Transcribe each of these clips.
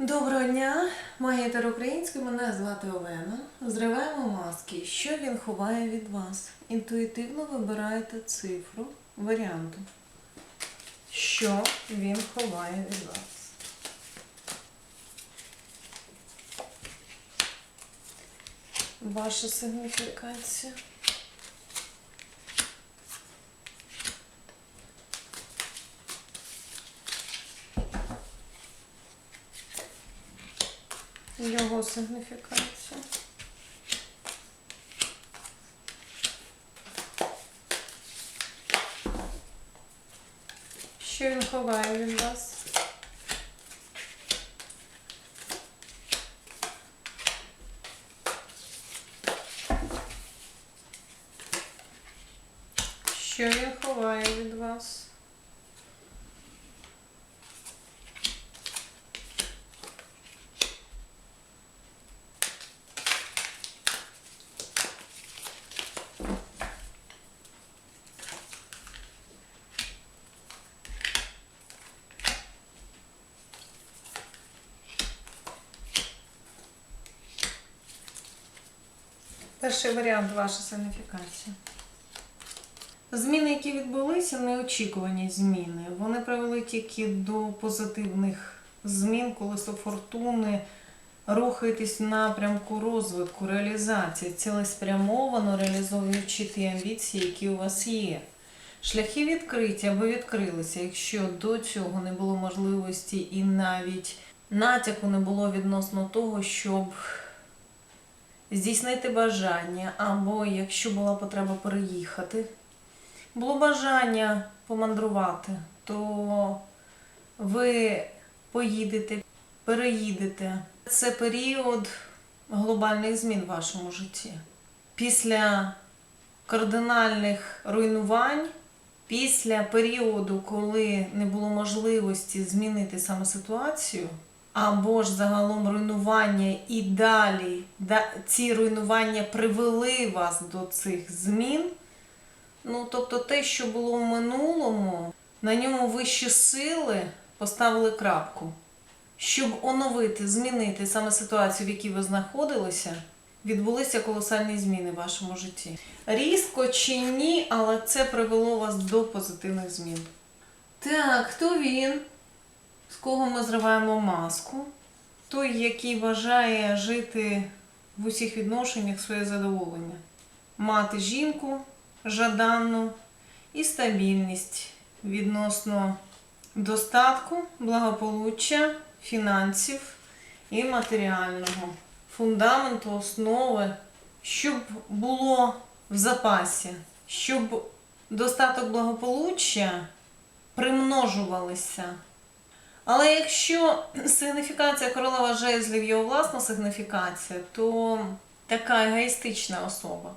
Доброго дня, магітер український, мене звати Олена. Зриваємо маски. Що він ховає від вас? Інтуїтивно вибираєте цифру варіанту. Що він ховає від вас? Ваша сигніфікація. Його сигніфікація. Що він ховає від вас? Що він ховає від вас? Перший варіант ваша сигніфікація. Зміни, які відбулися, неочікувані зміни. Вони привели тільки до позитивних змін, колесо фортуни. Рухаєтесь в напрямку розвитку, реалізації, цілеспрямовано реалізовуючи ті амбіції, які у вас є. Шляхи відкриті або відкрилися, якщо до цього не було можливості і навіть натяку не було відносно того, щоб здійснити бажання, або якщо була потреба переїхати, було бажання помандрувати, то ви поїдете, переїдете. Це період глобальних змін в вашому житті. Після кардинальних руйнувань, після періоду, коли не було можливості змінити саме ситуацію, або ж загалом руйнування і далі ці руйнування привели вас до цих змін. Ну, тобто те, що було в минулому, на ньому вищі сили поставили крапку. Щоб оновити, змінити саме ситуацію, в якій ви знаходилися, відбулися колосальні зміни в вашому житті. Різко чи ні, але це привело вас до позитивних змін. Так, хто він? З кого ми зриваємо маску? Той, який бажає жити в усіх відношеннях своє задоволення. Мати жінку жаданну і стабільність відносно достатку, благополуччя, фінансів і матеріального фундаменту, основи, щоб було в запасі, щоб достаток благополуччя примножувалися. Але якщо сигніфікація королева жезлів його власна сигніфікація, то така егоїстична особа.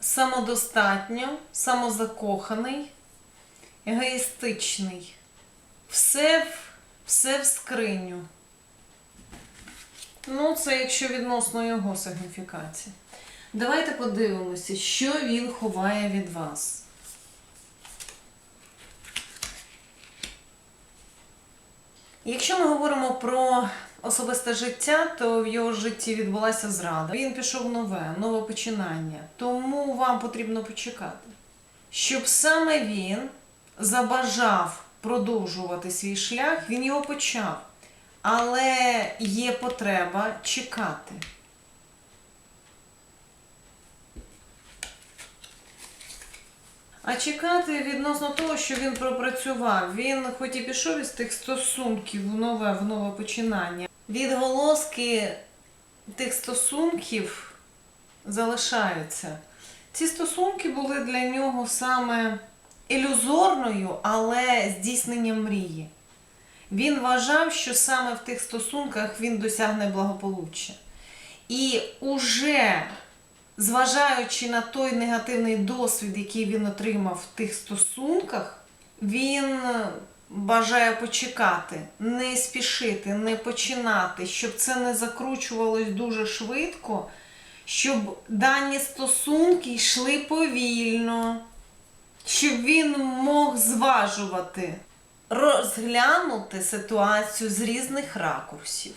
Самодостатньо, самозакоханий, егоїстичний. Все в, все в скриню. Ну, це якщо відносно його сигніфікації. Давайте подивимося, що він ховає від вас. Якщо ми говоримо про особисте життя, то в його житті відбулася зрада. Він пішов нове, нове починання. Тому вам потрібно почекати, щоб саме він забажав продовжувати свій шлях, він його почав. Але є потреба чекати. А чекати відносно того, що він пропрацював. Він хоч і пішов із тих стосунків в нове, в нове починання. Відголоски тих стосунків залишаються. Ці стосунки були для нього саме ілюзорною, але здійсненням мрії. Він вважав, що саме в тих стосунках він досягне благополуччя. І уже зважаючи на той негативний досвід, який він отримав в тих стосунках, він бажає почекати, не спішити, не починати, щоб це не закручувалось дуже швидко, щоб дані стосунки йшли повільно, щоб він мог зважувати розглянути ситуацію з різних ракурсів.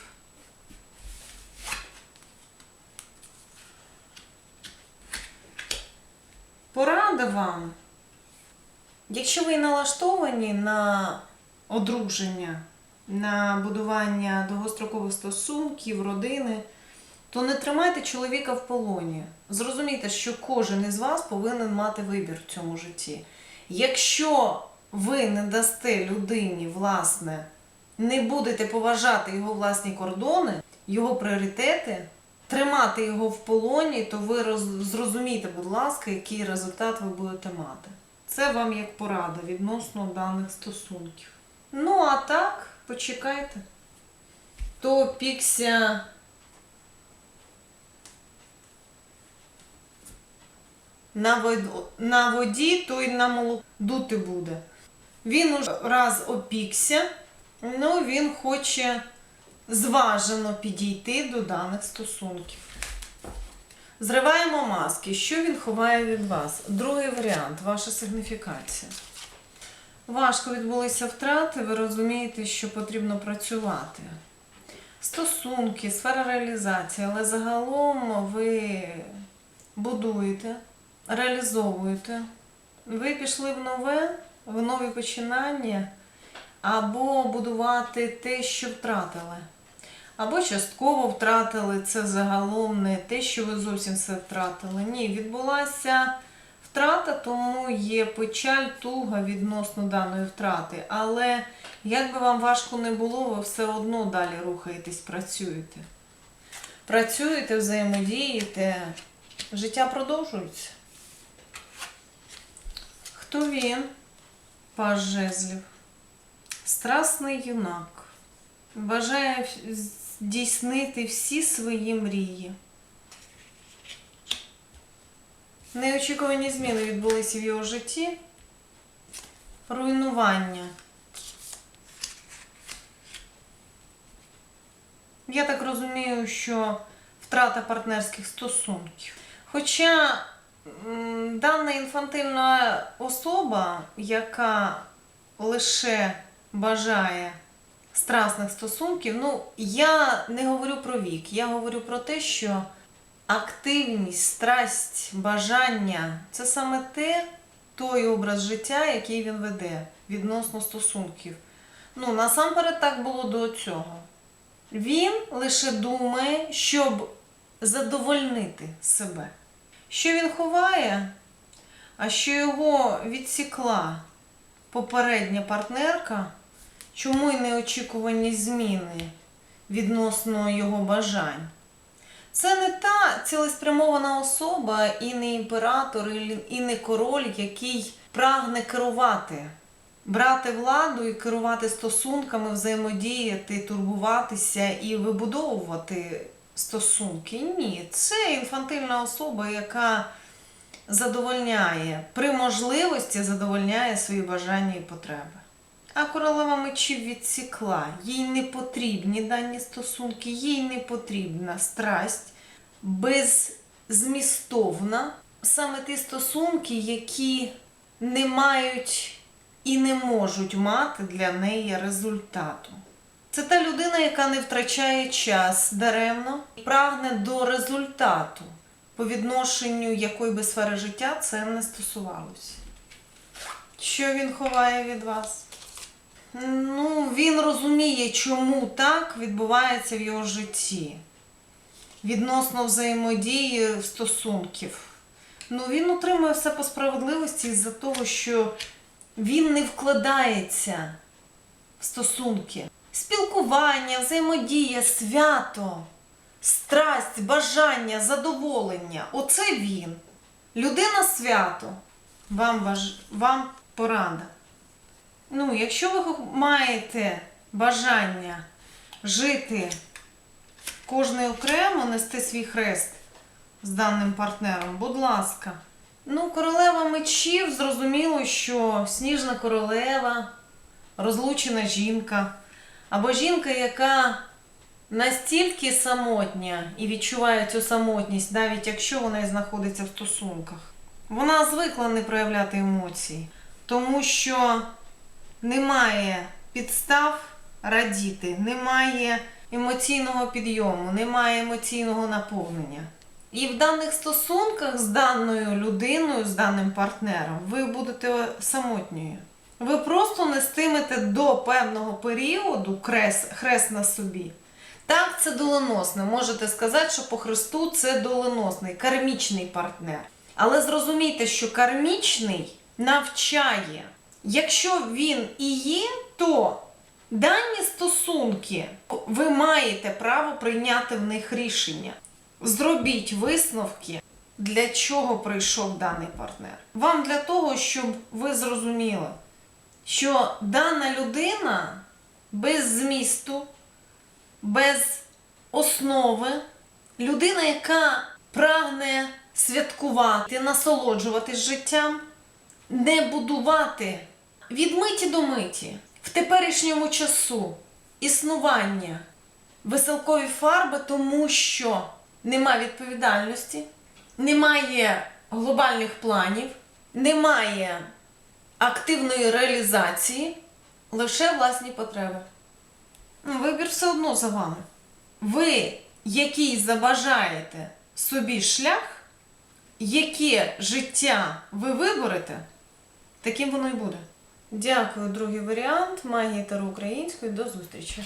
Порада вам. Якщо ви налаштовані на одруження, на будування довгострокових стосунків, родини, то не тримайте чоловіка в полоні. Зрозумійте, що кожен із вас повинен мати вибір в цьому житті. Якщо ви не дасте людині, власне, не будете поважати його власні кордони, його пріоритети, тримати його в полоні, то ви роз- зрозумійте, будь ласка, який результат ви будете мати. Це вам як порада відносно даних стосунків. Ну, а так, почекайте. То пікся на, вод... на воді, то й на молоко дути буде. Він уже раз опікся, ну він хоче зважено підійти до даних стосунків. Зриваємо маски. Що він ховає від вас? Другий варіант ваша сигніфікація. Важко відбулися втрати, ви розумієте, що потрібно працювати. Стосунки, сфера реалізації, але загалом ви будуєте, реалізовуєте. Ви пішли в нове, в нові починання, або будувати те, що втратили. Або частково втратили це загалом не те, що ви зовсім все втратили. Ні, відбулася втрата, тому є печаль, туга відносно даної втрати. Але як би вам важко не було, ви все одно далі рухаєтесь, працюєте. Працюєте, взаємодієте, життя продовжується. Хто він? Паж жезлів. Страсний юнак. Бажає здійснити всі свої мрії. Неочікувані зміни відбулися в його житті. Руйнування. Я так розумію, що втрата партнерських стосунків. Хоча дана інфантильна особа, яка лише бажає страсних стосунків, ну я не говорю про вік, я говорю про те, що активність, страсть, бажання це саме те, той образ життя, який він веде відносно стосунків. Ну, насамперед так було до цього. Він лише думає, щоб задовольнити себе. Що він ховає, а що його відсікла попередня партнерка, чому й неочікувані зміни відносно його бажань. Це не та цілеспрямована особа і не імператор, і не король, який прагне керувати, брати владу і керувати стосунками, взаємодіяти, турбуватися і вибудовувати стосунки. Ні, це інфантильна особа, яка задовольняє, при можливості задовольняє свої бажання і потреби. А королева мечів відсікла, їй не потрібні дані стосунки, їй не потрібна страсть, беззмістовна. Саме ті стосунки, які не мають і не можуть мати для неї результату. Це та людина, яка не втрачає час даремно і прагне до результату, по відношенню якої би сфери життя це не стосувалося. Що він ховає від вас? Ну, він розуміє, чому так відбувається в його житті. Відносно взаємодії стосунків. Ну, він отримує все по справедливості із-за того, що він не вкладається в стосунки. Спілкування, взаємодія, свято, страсть, бажання, задоволення. Оце він. Людина свято. Вам, важ... Вам порада. Ну, якщо ви маєте бажання жити кожний окремо, нести свій хрест з даним партнером, будь ласка. Ну, королева мечів, зрозуміло, що сніжна королева, розлучена жінка, або жінка, яка настільки самотня і відчуває цю самотність, навіть якщо вона і знаходиться в стосунках. Вона звикла не проявляти емоцій, тому що немає підстав радіти, немає емоційного підйому, немає емоційного наповнення. І в даних стосунках з даною людиною, з даним партнером, ви будете самотньою. Ви просто нестимете до певного періоду крест, хрест на собі. Так, це доленосне. Можете сказати, що по Христу це доленосний, кармічний партнер. Але зрозумійте, що кармічний навчає. Якщо він і є, то дані стосунки ви маєте право прийняти в них рішення. Зробіть висновки, для чого прийшов даний партнер. Вам для того, щоб ви зрозуміли, що дана людина без змісту, без основи, людина, яка прагне святкувати, насолоджуватись життям, не будувати від миті до миті в теперішньому часу існування веселкові фарби, тому що нема відповідальності, немає глобальних планів, немає активної реалізації, лише власні потреби. Ну, Вибір все одно за вами. Ви, який забажаєте собі шлях, яке життя ви виберете, таким воно і буде. Дякую, другий варіант. Магія Таро української. До зустрічі.